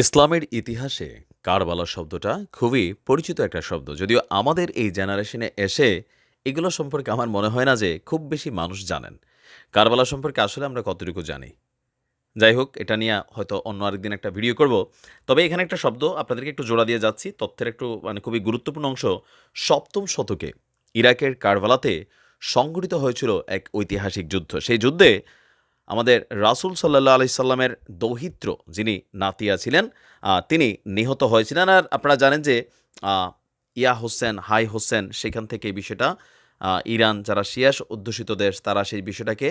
ইসলামের ইতিহাসে কারবালা শব্দটা খুবই পরিচিত একটা শব্দ। যদিও আমাদের এই জেনারেশনে এসে এগুলো সম্পর্কে আমার মনে হয় না যে খুব বেশি মানুষ জানেন। কারবালা সম্পর্কে আসলে আমরা কতটুকু জানি? যাই হোক, এটা নিয়ে হয়তো অন্য আরেকদিন একটা ভিডিও করব। তবে এখানে একটা শব্দ আপনাদেরকে একটু জোড়া দিয়ে যাচ্ছি। তথ্যের একটু মানে খুবই গুরুত্বপূর্ণ অংশ, সপ্তম শতকে ইরাকের কারবালাতে সংঘটিত হয়েছিল এক ঐতিহাসিক যুদ্ধ। সেই যুদ্ধে আমাদের রাসুল সাল্লাহ আলি সাল্লামের দৌহিত্র যিনি নাতিয়া ছিলেন তিনি নিহত হয়েছিলেন। আর আপনারা জানেন যে ইয়া হোসেন হাই হোসেন সেখান থেকে এই বিষয়টা ইরান যারা শিয়াস অধ্যুষিত দেশ তারা সেই বিষয়টাকে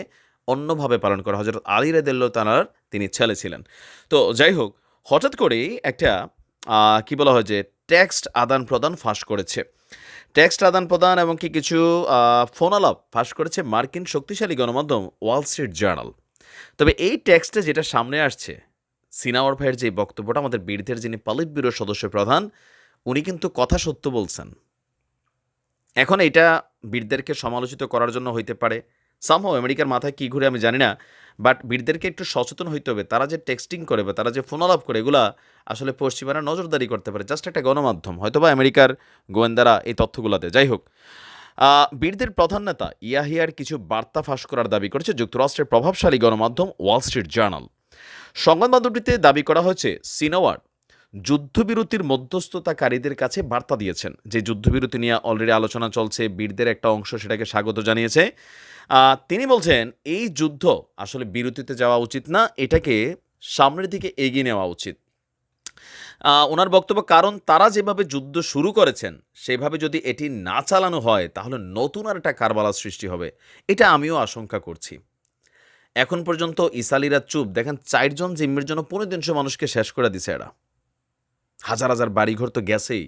অন্যভাবে পালন করা। হজরত আলী রেদুল্লাহ তানার তিনি ছেলে ছিলেন। তো যাই হোক হঠাৎ করেই একটা কি বলা হয় যে টেক্সট আদান প্রদান ফাঁস করেছে। টেক্সট আদান প্রদান এবং কি কিছু আহ, ফোন আলাপ ফাঁস করেছে মার্কিন শক্তিশালী গণমাধ্যম ওয়াল স্ট্রিট জার্নাল। তবে এই টেক্সটে যেটা সামনে আসছে সিনাওয়ার ভাইয়ের যে বক্তব্যটা আমাদের বিরুদ্ধের যিনি পালিত ব্যুরো সদস্য প্রধান, উনি কিন্তু কথা সত্য বলছেন। এখন এটা বীরদেরকে সমালোচিত করার জন্য হইতে পারে। সামহাও আমেরিকার মাথায় কী ঘুরে আমি জানি না বাট বীরদেরকে একটু সচেতন হইতে হবে। তারা যে টেক্সটিং করে বা তারা যে ফোন আলাপ করে, এগুলা আসলে পশ্চিমারা নজরদারি করতে পারে। জাস্ট একটা গণমাধ্যম, হয়তোবা আমেরিকার গোয়েন্দারা এই তথ্যগুলোতে। যাই হোক বীরদের প্রধান নেতা ইয়াহিয়ার কিছু বার্তা ফাঁস করার দাবি করেছে যুক্তরাষ্ট্রের প্রভাবশালী গণমাধ্যম ওয়াল স্ট্রিট জার্নাল। সংবাদ মাধ্যমটিতে দাবি করা হয়েছে, সিনোয়ার যুদ্ধবিরতির মধ্যস্থতাকারীদের কাছে বার্তা দিয়েছেন, যে যুদ্ধবিরতি নিয়ে অলরেডি আলোচনা চলছে, বীরদের একটা অংশ সেটাকে স্বাগত জানিয়েছে। তিনি বলছেন, এই যুদ্ধ আসলে বিরতিতে যাওয়া উচিত না, এটাকে সামনের দিকে এগিয়ে নেওয়া উচিত। ওনার বক্তব্য, কারণ তারা যেভাবে যুদ্ধ শুরু করেছেন, সেভাবে যদি এটি না চালানো হয়, তাহলে নতুন আর একটা কারবালার সৃষ্টি হবে। এটা আমিও আশঙ্কা করছি। এখন পর্যন্ত ইসালিরা চুপ। দেখেন, চারজন জিম্মির জন্য পনেরো তিনশো মানুষকে শেষ করে দিছে এরা। হাজার হাজার বাড়িঘর তো গেছেই।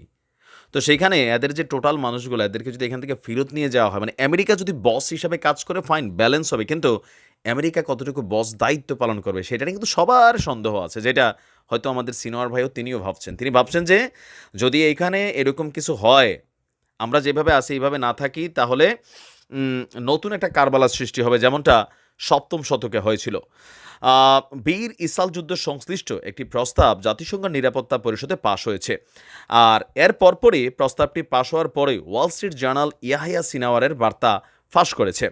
তো সেইখানে এদের যে টোটাল মানুষগুলো, এদেরকে যদি এখান থেকে ফেরত নিয়ে যাওয়া হয় মানে আমেরিকা যদি বস হিসাবে কাজ করে ফাইন ব্যালেন্স হবে। কিন্তু আমেরিকা কতটুকু বস দায়িত্ব পালন করবে, সেটা নিয়ে কিন্তু সবার সন্দেহ আছে, যেটা হয়তো আমাদের সিনোয়ার ভাইও তিনিও ভাবছেন। তিনি ভাবছেন যে যদি এইখানে এরকম কিছু হয়, আমরা যেভাবে আছি, এইভাবে না থাকি, তাহলে নতুন একটা কারবালার সৃষ্টি হবে, যেমনটা সপ্তম শতকে হয়েছিল। বীর ইসাল যুদ্ধ সংশ্লিষ্ট একটি প্রস্তাব জাতিসংঘ নিরাপত্তা পরিষদে পাশ হয়েছে। আর এর পরপরই প্রস্তাবটি পাশ হওয়ার পরে ওয়াল স্ট্রিট জার্নাল ইয়াহিয়া সিনাওয়ারের বার্তা ফাঁস করেছে।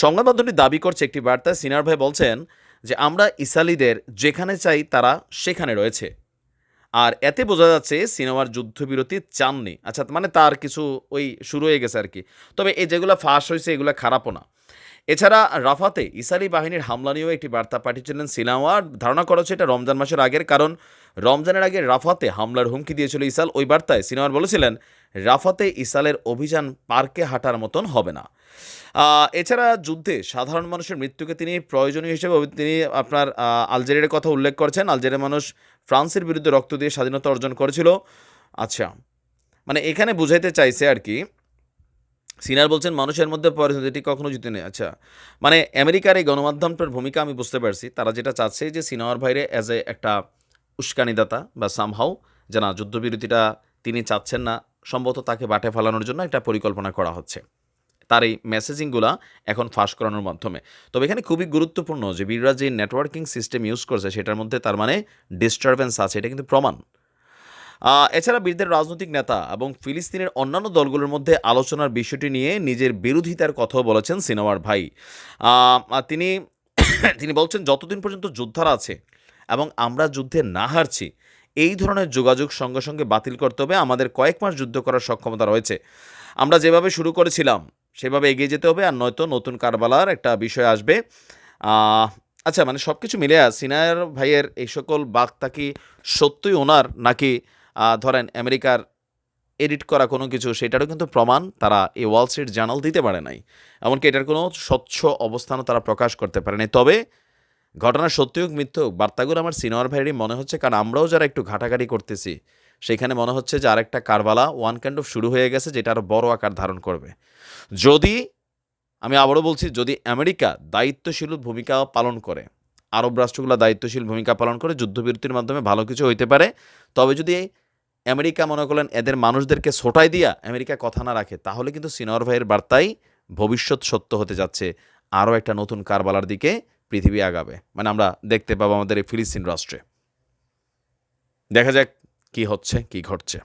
সংবাদ মাধ্যমটি দাবি করছে একটি বার্তায় সিনার ভাই বলছেন যে, আমরা ইসালিদের যেখানে চাই তারা সেখানে রয়েছে। আর এতে বোঝা যাচ্ছে সিনেমার যুদ্ধবিরতি চাননি। আচ্ছা মানে তার কিছু ওই শুরু হয়ে গেছে আর কি তবে এই যেগুলো ফাঁস হয়েছে, এগুলো খারাপও না। এছাড়া রাফাতে ইসালি বাহিনীর হামলা নিয়েও একটি বার্তা পাঠিয়েছিলেন সিনাওয়ার। ধারণা করা হচ্ছে এটা রমজান মাসের আগের কারণ। রমজানের আগে রাফাতে হামলার হুমকি দিয়েছিল ইসাল। ওই বার্তায় সিনেমার বলেছিলেন, রাফাতে ইসালের অভিযান পার্কে হাঁটার মতন হবে না। এছাড়া যুদ্ধে সাধারণ মানুষের মৃত্যুকে তিনি প্রয়োজনীয় হিসেবে তিনি আপনার আলজেরিয়ার কথা উল্লেখ করেছেন। আলজেরিয়ার মানুষ ফ্রান্সের বিরুদ্ধে রক্ত দিয়ে স্বাধীনতা অর্জন করেছিল। আচ্ছা মানে এখানে বুঝাইতে চাইছে আর কি সিনার বলছেন, মানুষের মধ্যে পরিস্থিতি কখনো জিতে নেই। আচ্ছা মানে আমেরিকার এই গণমাধ্যমটার ভূমিকা আমি বুঝতে পারছি। তারা যেটা চাচ্ছে যে সিনাওয়ার ভাইরে অ্যাজ এ একটা উস্কানিদাতা বা সামহাও যে না যুদ্ধবিরতিটা তিনি চাচ্ছেন না, সম্ভবত তাকে বাটে ফেলানোর জন্য একটা পরিকল্পনা করা হচ্ছে। তার এই মেসেজিংগুলা এখন ফাঁস করানোর মাধ্যমে। তবে এখানে খুবই গুরুত্বপূর্ণ যে বীররা যে নেটওয়ার্কিং সিস্টেম ইউজ করছে, সেটার মধ্যে তার মানে ডিস্টারবেন্স আছে, এটা কিন্তু প্রমাণ। এছাড়া বীরদের রাজনৈতিক নেতা এবং ফিলিস্তিনের অন্যান্য দলগুলোর মধ্যে আলোচনার বিষয়টি নিয়ে নিজের বিরোধিতার কথাও বলেছেন সিনোয়ার ভাই। তিনি তিনি বলছেন, যতদিন পর্যন্ত যোদ্ধারা আছে এবং আমরা যুদ্ধে না হারছি। এই ধরনের যোগাযোগ সঙ্গে সঙ্গে বাতিল করতে হবে। আমাদের কয়েক মাস যুদ্ধ করার সক্ষমতা রয়েছে। আমরা যেভাবে শুরু করেছিলাম, সেভাবে এগিয়ে যেতে হবে। আর নয়তো নতুন কারবালার একটা বিষয় আসবে। আচ্ছা মানে সব কিছু মিলে সিনার ভাইয়ের এই সকল বার্তা কি সত্যই ওনার? নাকি ধরেন আমেরিকার এডিট করা কোনো কিছু, সেটারও কিন্তু প্রমাণ তারা এই ওয়াল স্ট্রিট জার্নাল দিতে পারে নাই। এমনকি এটার কোনো স্বচ্ছ অবস্থানও তারা প্রকাশ করতে পারে নাই তবে ঘটনা সত্যি হোক, মিথ্য হোক, বার্তাগুলো আমার সিনোয়ার ভাইয়েরই মনে হচ্ছে, কারণ আমরাও যারা একটু ঘাটাঘাটি করতেছি, সেখানে মনে হচ্ছে যে আরেকটা কারবালা ওয়ান কাইন্ড অফ শুরু হয়ে গেছে, যেটা আরও বড় আকার ধারণ করবে। যদি, আমি আবারও বলছি, যদি আমেরিকা দায়িত্বশীল ভূমিকা পালন করে, আরব রাষ্ট্রগুলো দায়িত্বশীল ভূমিকা পালন করে, যুদ্ধবিরতির মাধ্যমে ভালো কিছু হইতে পারে, তবে যদি আমেরিকা মনে করলেন এদের মানুষদেরকে ছোটাই দিয়া আমেরিকা কথা না রাখে, তাহলে কিন্তু সিনোয়ার ভাইয়ের বার্তাই ভবিষ্যৎ সত্য হতে যাচ্ছে, আরও একটা নতুন কারবালার দিকে পৃথিবী আগাবে মানে আমরা দেখতে পাবো আমাদের এই ফিলিস্তিন রাষ্ট্রে দেখা যাক কি হচ্ছে, কি ঘটছে।